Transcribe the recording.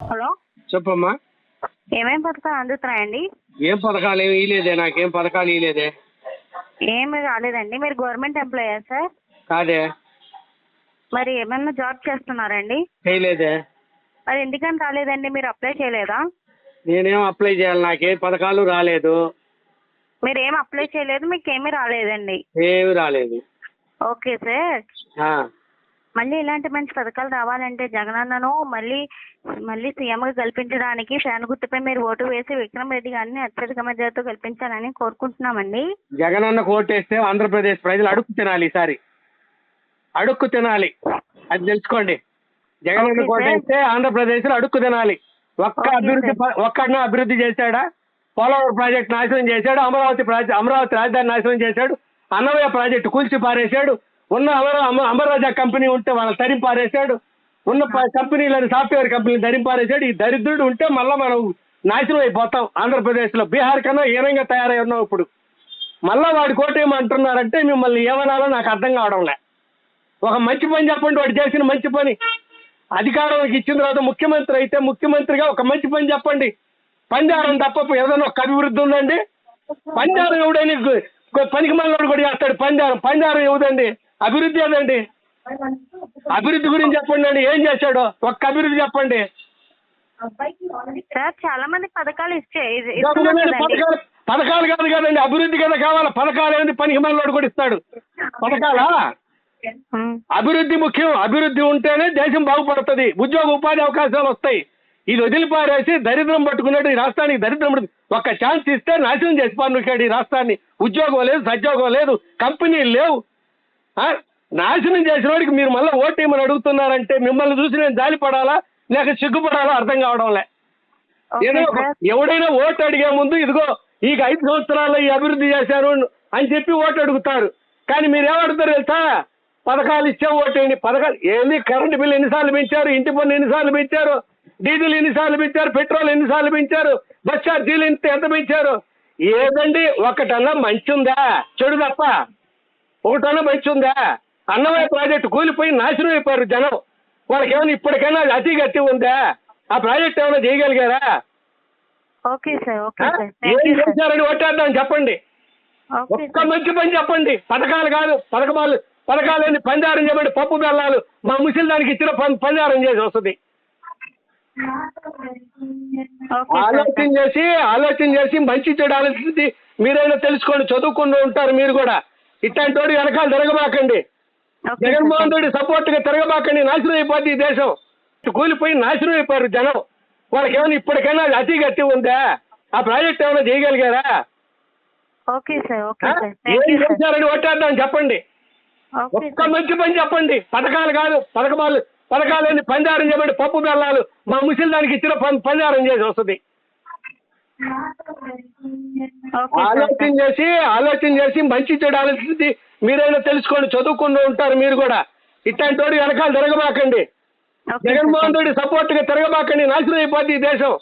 Hello? చెప్పమ్మా. ఏమేం పథకాలు అందుతున్నాయండి? ఏం పథకాలు ఏమి ఇలేదే నాకేం పథకాలు ఇలేదే ఏమి రాలేదండి. మీరు గవర్నమెంట్ ఎంప్లాయా సార్? కాదే. మరి ఏమన్నా జాబ్ చేస్తున్నారండి? చేయలేదే. మరి ఎందుకని రాలేదండి? మీరు అప్లై చేయలేదా? నేనేం అప్లై చేయాలి నాకేం పథకాలు రాలేదు. మీరు ఏం అప్లై చేయలేదు మీకు ఏమీ రాలేదండి. ఏమి రాలేదు. Okay sir. మళ్ళీ ఇలాంటి మంచి పథకాలు రావాలంటే జగనన్నను మళ్ళీ మళ్ళీ సీఎంగా కల్పించడానికి ఫ్యాన్ గుర్తుపై మీరు ఓటు వేసి విక్రమ్ రెడ్డి గారిని అత్యధిక మెజార్టీతో కల్పించాలని కోరుకుంటున్నామండి. జగనన్న కోటేస్తే ఆంధ్రప్రదేశ్ ప్రజలు అడుక్కు తినాలి ఈసారి. అడుక్కు తినాలి. అది తెలుసుకోండి. జగనన్న. కోటేస్తే ఆంధ్రప్రదేశ్లో అడుక్కు తినాలి. ఒక్క అభివృద్ధి sir. ప- ఒక్కడినో అభివృద్ధి చేశాడా? పోలవరం ప్రాజెక్ట్ నాశనం చేశాడు అమరావతి ప్రాజెక్ట్ అమరావతి రాజధాని నాశనం చేశాడు అన్నమయ్య ప్రాజెక్టు కూల్చి పారేశాడు ఉన్న అమర అమ- అమరరాజా కంపెనీ ఉంటే వాళ్ళని తరింపారేశాడు ఉన్న ప- కంపెనీలని సాఫ్ట్వేర్ కంపెనీలు తరింపారేశాడు ఈ దరిద్రుడు ఉంటే మళ్ళీ మనం నాశనం అయిపోతాం ఆంధ్రప్రదేశ్లో బీహార్ కన్నా హీనంగా తయారై ఉన్నాం ఇప్పుడు. మళ్ళా వాడి కోటేమంటున్నారంటే మిమ్మల్ని ఏమనాలో నాకు అర్థం కావడం లే ఒక మంచి పని చెప్పండి వాడు చేసిన మంచి పని. అధికారంలోకి ఇచ్చిన తర్వాత ముఖ్యమంత్రి అయితే ముఖ్యమంత్రిగా ఒక మంచి పని చెప్పండి. పంజారం తప్ప ఏదైనా ఒక అభివృద్ధి ఉందండి? పంజారం ఎవడని పనికి మళ్ళీ కూడా చేస్తాడు? పంజారం పంజారం ఎవదండి అభివృద్ధి ఏదండి అభివృద్ధి గురించి చెప్పండి అండి. ఏం చేశాడు? ఒక్క అభివృద్ధి చెప్పండి. సార్ చాలా మంది పథకాలు ఇచ్చే పథకాలు పథకాలు కాదు కదండి. అభివృద్ధి కదా కావాలి. పథకాలు ఏంది? పనికి మళ్ళీ కూడా ఇస్తాడు పథకాలా. అభివృద్ధి ముఖ్యం. అభివృద్ధి ఉంటేనే దేశం బాగుపడుతుంది. ఉద్యోగ ఉపాధి అవకాశాలు వస్తాయి. ఇది వదిలిపారేసి దరిద్రం పట్టుకున్నాడు ఈ రాష్ట్రానికి దరిద్రం పడుతుంది. ఒక్క ఛాన్స్ ఇస్తే నాశనం చేసి పానుకాడు ఈ రాష్ట్రాన్ని. ఉద్యోగం లేదు సద్యోగం లేదు కంపెనీలు లేవు? నాశనం చేసిన వాడికి మీరు మళ్ళీ ఓటేమని అడుగుతున్నారంటే మిమ్మల్ని చూసి నేను జాలి పడాలా? లేక సిగ్గుపడాలా? అర్థం కావడంలే ఏదో ఎవడైనా ఓటు అడిగే ముందు ఇదిగో ఈ ఐదు సంవత్సరాల్లో ఈ అభివృద్ధి చేశారు అని చెప్పి ఓటు అడుగుతారు. కానీ మీరు ఏమడుగుతారు తెలుసా? పథకాలు ఇచ్చే ఓటేయండి పథకాలు ఏంది? కరెంట్ బిల్ ఎన్నిసార్లు పెంచారు? ఇంటి పన్ను ఎన్నిసార్లు పెంచారు? డీజిల్ ఎన్నిసార్లు పెంచారు? పెట్రోల్ ఎన్నిసార్లు పెంచారు? బస్ ఛార్జీలు ఎంత ఎంత పెంచారు? ఏదండి? ఒకటన్నా మంచి ఉందా? చెడు తప్ప. ఒకటన్నా మంచి ఉందా అన్నమయ్య ప్రాజెక్టు కూలిపోయి నాశనం అయిపోయారు జనం. వాళ్ళకి ఏమైనా ఇప్పటికైనా అతి గతి ఉందా? ఆ ప్రాజెక్ట్ ఏమైనా చేయగలిగారా? ఓకే సార్ ఓకే ఆ? సార్. ఏం చేశారని కొట్టేద్దాం చెప్పండి. ఒక్క మంచి పని చెప్పండి. పథకాలు కాదు పథకాలు పథకాలని పంజారం చేయబడి పప్పు బెల్లాలు. మా ముసలి దానికి ఇచ్చిన పంజారం చేసి వస్తుంది. ఆలోచన చేసి ఆలోచన చేసి మంచి చెడు ఆలోచించి మీరైనా తెలుసుకోండి చదువుకుంటూ ఉంటారు మీరు కూడా. ఇట్లాంటి వాడు వెనకాల తిరగబాకండి. జగన్మోహన్ రెడ్డి సపోర్ట్గా తిరగబాకండి. నాశనం అయిపోద్ది ఈ దేశం. కూలిపోయి నాశనం అయిపోయారు జనం. వాళ్ళకి ఏమైనా ఇప్పటికైనా అతి గతి ఉందా? ఆ ప్రాజెక్ట్ ఏమైనా చేయగలిగారా? ఓకే సార్ ఓకే ఆ? సార్. ఏం చేశారని చెప్పండి. ఒక్క మంచి పని చెప్పండి. పథకాలు కాదు పథకాలు పథకాలని పంజారం చేయబడి పప్పు బెల్లాలు. మా ముసలి దానికి ఇచ్చిన పం- పంజారం చేసి వస్తుంది. ఆలోచన చేసి ఆలోచన చేసి మంచి చెడు ఆలోచించి మీరైనా తెలుసుకోండి చదువుకుంటూ ఉంటారు మీరు కూడా. ఇట్లాంటి వాడు వెనకాల తిరగబాకండి. జగన్మోహన్ రెడ్డి సపోర్ట్గా తిరగబాకండి. నాశనం అయిపోద్ది ఈ దేశం.